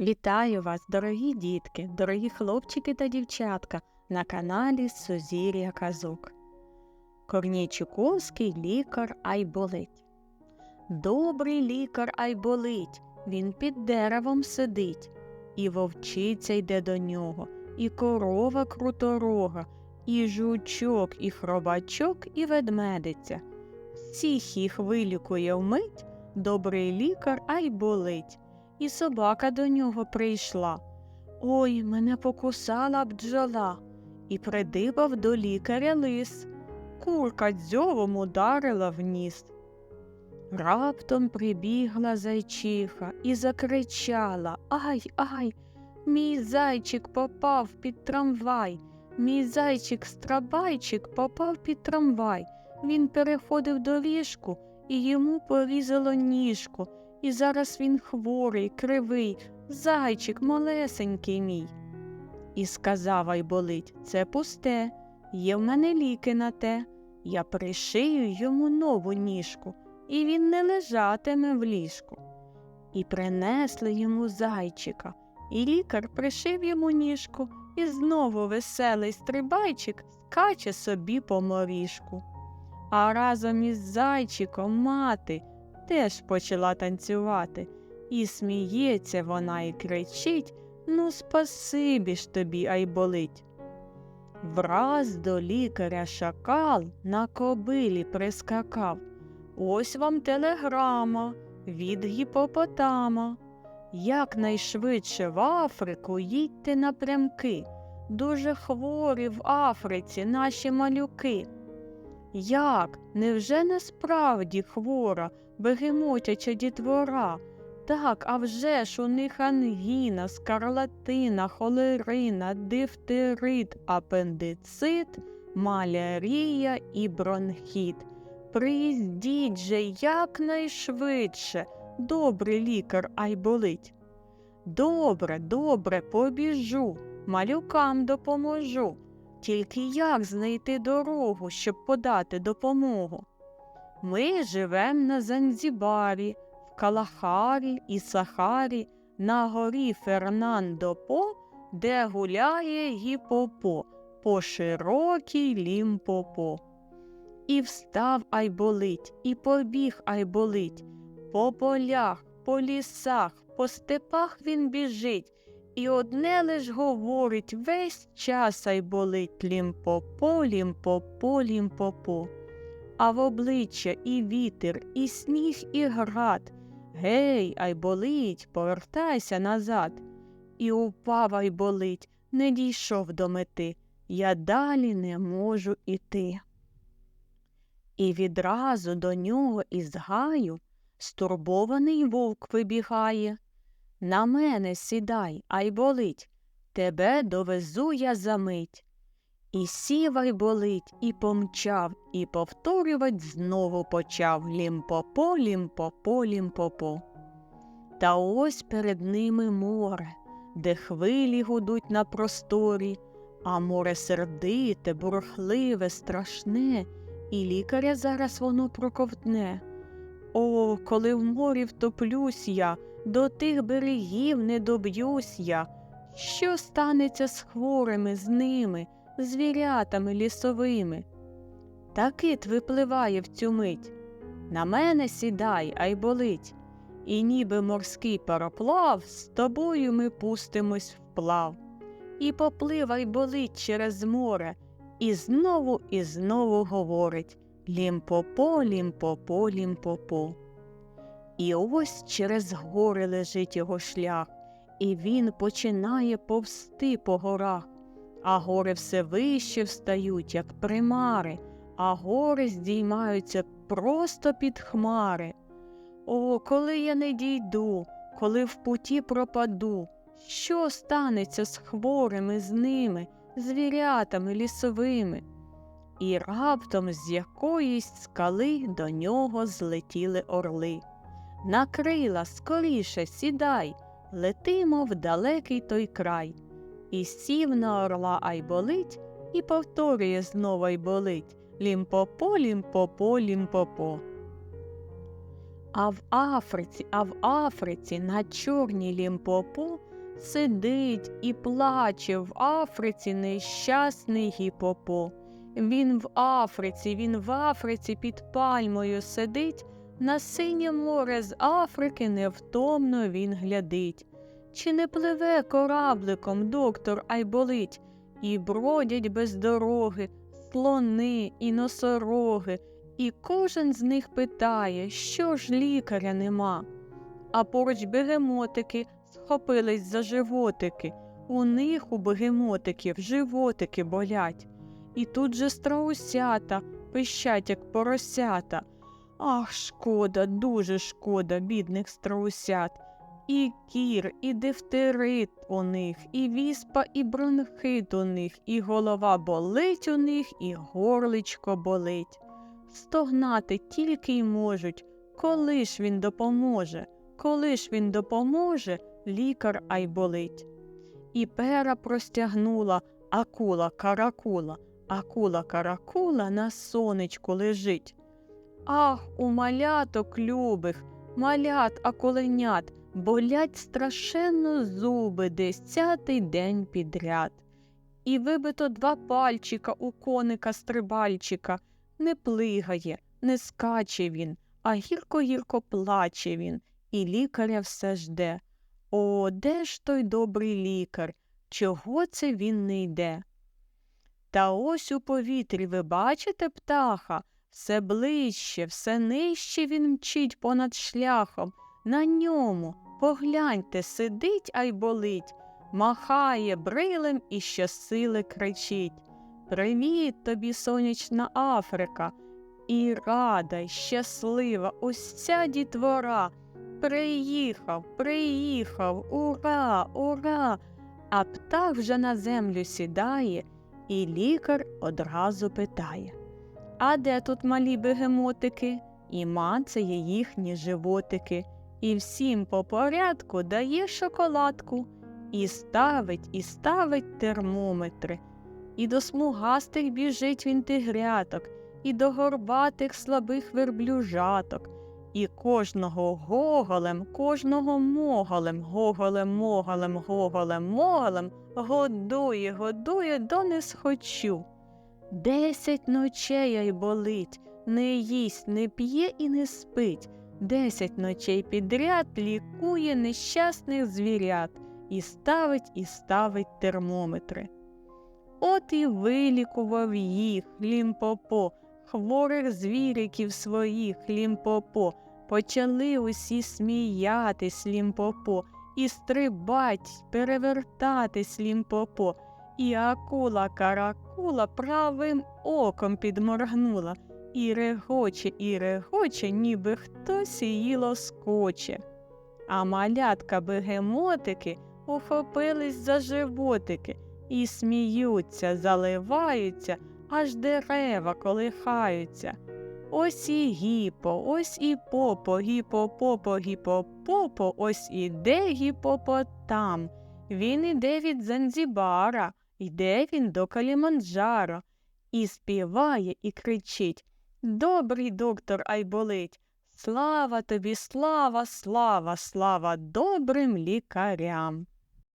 Вітаю вас, дорогі дітки, дорогі хлопчики та дівчатка на каналі Сузір'я Казок. Корній Чуковський лікар Айболить. Добрий лікар Айболить, він під деревом сидить, і вовчиця йде до нього, і корова круторога, і жучок, і хробачок, і ведмедиця. Всіх їх вилікує вмить, добрий лікар Айболить. І собака до нього прийшла. Ой, мене покусала бджола, і придибав до лікаря лис. Курка дзьовом ударила в ніс. Раптом прибігла зайчиха і закричала Ай, ай, мій зайчик попав під трамвай, мій зайчик страбайчик попав під трамвай. Він переходив доріжку і йому порізало ніжку. І зараз він хворий, кривий, зайчик малесенький мій. І сказав Айболить це пусте, є в мене ліки на те. Я пришию йому нову ніжку, і він не лежатиме в ліжку. І принесли йому зайчика, і лікар пришив йому ніжку, і знову веселий стрибайчик скаче собі по моріжку. А разом із зайчиком мати теж почала танцювати, і сміється вона і кричить Ну, спасибі ж тобі, ай болить. Враз до лікаря шакал на кобилі прискакав. Ось вам телеграма від гіпопотама. Якнайшвидше в Африку їдьте напрямки. Дуже хворі в Африці наші малюки. Як? Невже насправді хвора, бегемотяча дітвора? Так, а вже ж у них ангіна, скарлатина, холерина, дифтерит, апендицит, малярія і бронхіт. Приїздіть же якнайшвидше, добрий лікар Айболить. Добре, добре, побіжу, малюкам допоможу. Тільки як знайти дорогу, щоб подати допомогу? Ми живем на Занзібарі, в Калахарі і Сахарі, на горі Фернандо-По, де гуляє гіпопо по широкій лімпопо. І встав Айболить, і побіг Айболить, по полях, по лісах, по степах він біжить. І одне лиш говорить весь час ай болить лімпопо, лімпопо, лімпопо. А в обличчя і вітер, і сніг, і град. Гей, ай болить, повертайся назад. І упав ай болить, не дійшов до мети. Я далі не можу іти. І відразу до нього із гаю стурбований вовк вибігає. На мене сідай, ай болить, тебе довезу я за мить. І сів ай болить, і помчав, і повторювать знову почав лімпопо, лімпопо, лімпопо. Та ось перед ними море, де хвилі гудуть на просторі, а море сердите, бурхливе, страшне, і лікаря зараз воно проковтне. О, коли в морі втоплюсь я, до тих берегів не доб'юсь я. Що станеться з хворими, з ними, звірятами лісовими? Та кит випливає в цю мить. На мене сідай, ай болить, і ніби морський пароплав, з тобою ми пустимось вплав. І попливай болить через море, і знову і знову говорить Лімпопо, лімпопо, лімпопо. І ось через гори лежить його шлях, і він починає повсти по горах, а гори все вище встають, як примари, а гори здіймаються просто під хмари. О, коли я не дійду, коли в путі пропаду, що станеться з хворими з ними, звірятами лісовими? І раптом з якоїсь скали до нього злетіли орли. На крила скоріше сідай, летимо в далекий той край. І сів на орла Айболить і повторює знову Айболить Лімпопо, лімпопо, лімпопо. А в Африці, а в Африці на чорній лімпопо сидить і плаче в Африці нещасний гіпопо. Він в Африці, він в Африці під пальмою сидить, на синє море з Африки невтомно він глядить. Чи не пливе корабликом доктор Айболить, і бродять без дороги слони і носороги, і кожен з них питає, що ж лікаря нема. А поруч бегемотики схопились за животики. У них у бегемотиків животики болять. І тут же страусята пищать, як поросята. Ах, шкода, дуже шкода, бідних страусят. І кір, і дифтерит у них, і віспа, і бронхит у них, і голова болить у них, і горличко болить. Стогнати тільки й можуть, коли ж він допоможе, коли ж він допоможе, лікар ай болить. І пера простягнула акула каракула, акула каракула на сонечку лежить. Ах, у маляток любих, малят акуленят, болять страшенно зуби десятий день підряд. І вибито два пальчика у коника стрибальчика, не плигає, не скаче він, а гірко-гірко плаче він, і лікаря все жде. О, де ж той добрий лікар? Чого це він не йде? Та ось у повітрі ви бачите птаха? Все ближче, все нижче він мчить понад шляхом. На ньому, погляньте, сидить ай болить, махає брилем і щосили кричить. Привіт тобі, сонячна Африка, і рада, й щаслива ось ця дітвора. Приїхав, приїхав, ура, ура. А птах вже на землю сідає, і лікар одразу питає А де тут малі бегемотики? І мацає їхні животики, і всім по порядку дає шоколадку, і ставить, і ставить термометри. І до смугастих біжить він тигряток, і до горбатих слабих верблюжаток, і кожного гоголем, кожного моголем, гоголем, моголем, гоголем, моголем годує, годує до не схочу. Десять ночей ай болить, не їсть, не п'є і не спить. Десять ночей підряд лікує нещасних звірят і ставить і ставить термометри. От і вилікував їх лімпопо, хворих звіриків своїх лімпопо, почали усі сміятись лімпопо, і стрибать, перевертатись лімпопо, і акула каракула правим оком підморгнула, і регоче, і регоче, ніби хтось її лоскоче. А малятка бегемотики ухопились за животики і сміються, заливаються, аж дерева колихаються. Ось і гіпо, ось і попо, гіпо-попо, гіпо-попо, ось іде гіпопотам. Він іде від Занзібара, йде він до Каліманджаро, і співає, і кричить Добрий доктор Айболить, слава тобі, слава, слава, слава добрим лікарям.